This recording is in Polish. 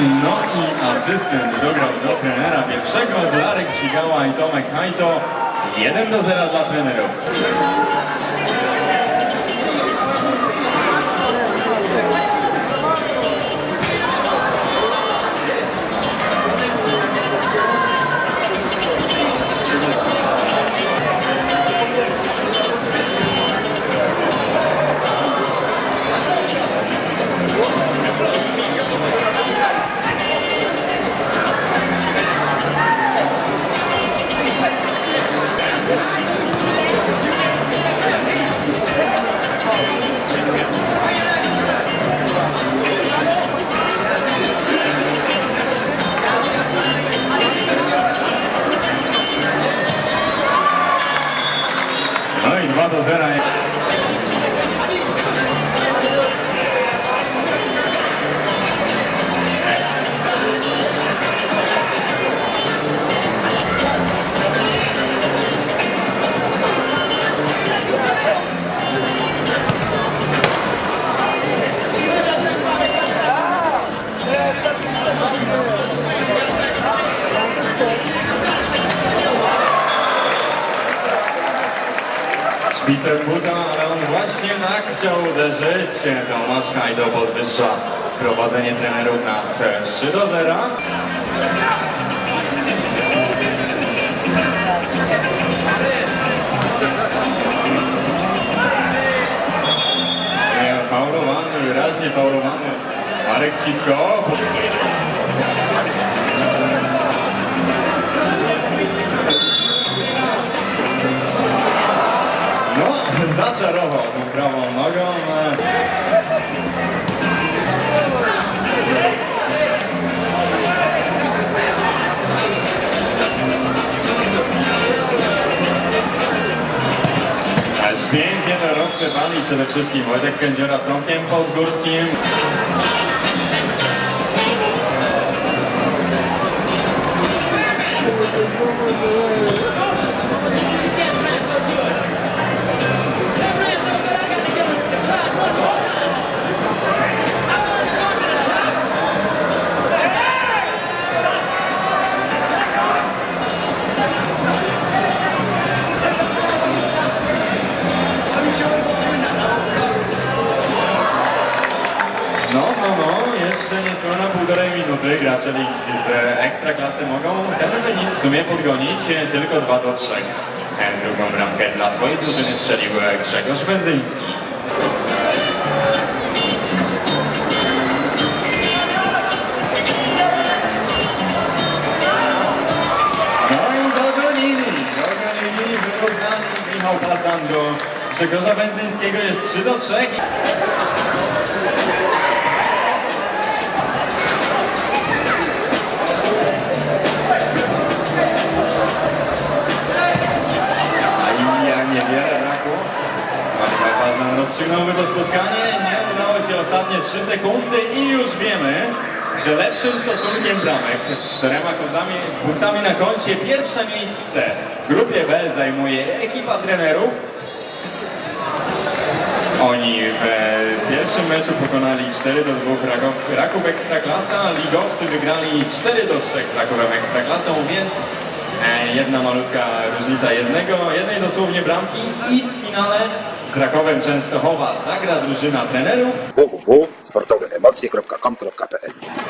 No i asystent dograł do trenera pierwszego, Darek Cigała i Tomek Hajto. 1 do 0 dla trenerów. No i 2 do 0. Szpicem buta, ale on właśnie tak chciał uderzyć. Tomasz Hajdo podwyższa prowadzenie trenerów na 3 do 0. rozklepali przede wszystkim Wojtek Kędziora z Tomkiem Podgórskim. No, jeszcze niespełna półtorej minuty gracze ligi z Ekstraklasy mogą ten wynik w sumie podgonić tylko 2 do 3. E, Drugą bramkę dla swojej drużyny strzelił Grzegorz Wędzyński. No Michał Pazdan do Grzegorza Wędzyńskiego, jest 3 do 3. Pazdan rozstrzygnąłby to spotkanie, nie udało się ostatnie 3 sekundy i już wiemy, że lepszym stosunkiem bramek z czterema kątami, punktami na koncie pierwsze miejsce w grupie B zajmuje ekipa trenerów. Oni w pierwszym meczu pokonali 4 do 2 Raków, Raków Ekstraklasa, ligowcy wygrali 4 do 3 z Rakowem Ekstraklasą, więc jedna malutka różnica jednego, jednej dosłownie bramki i w finale z Rakowem Częstochowa zagra drużyna trenerów. www.sportoweemocje.com.pl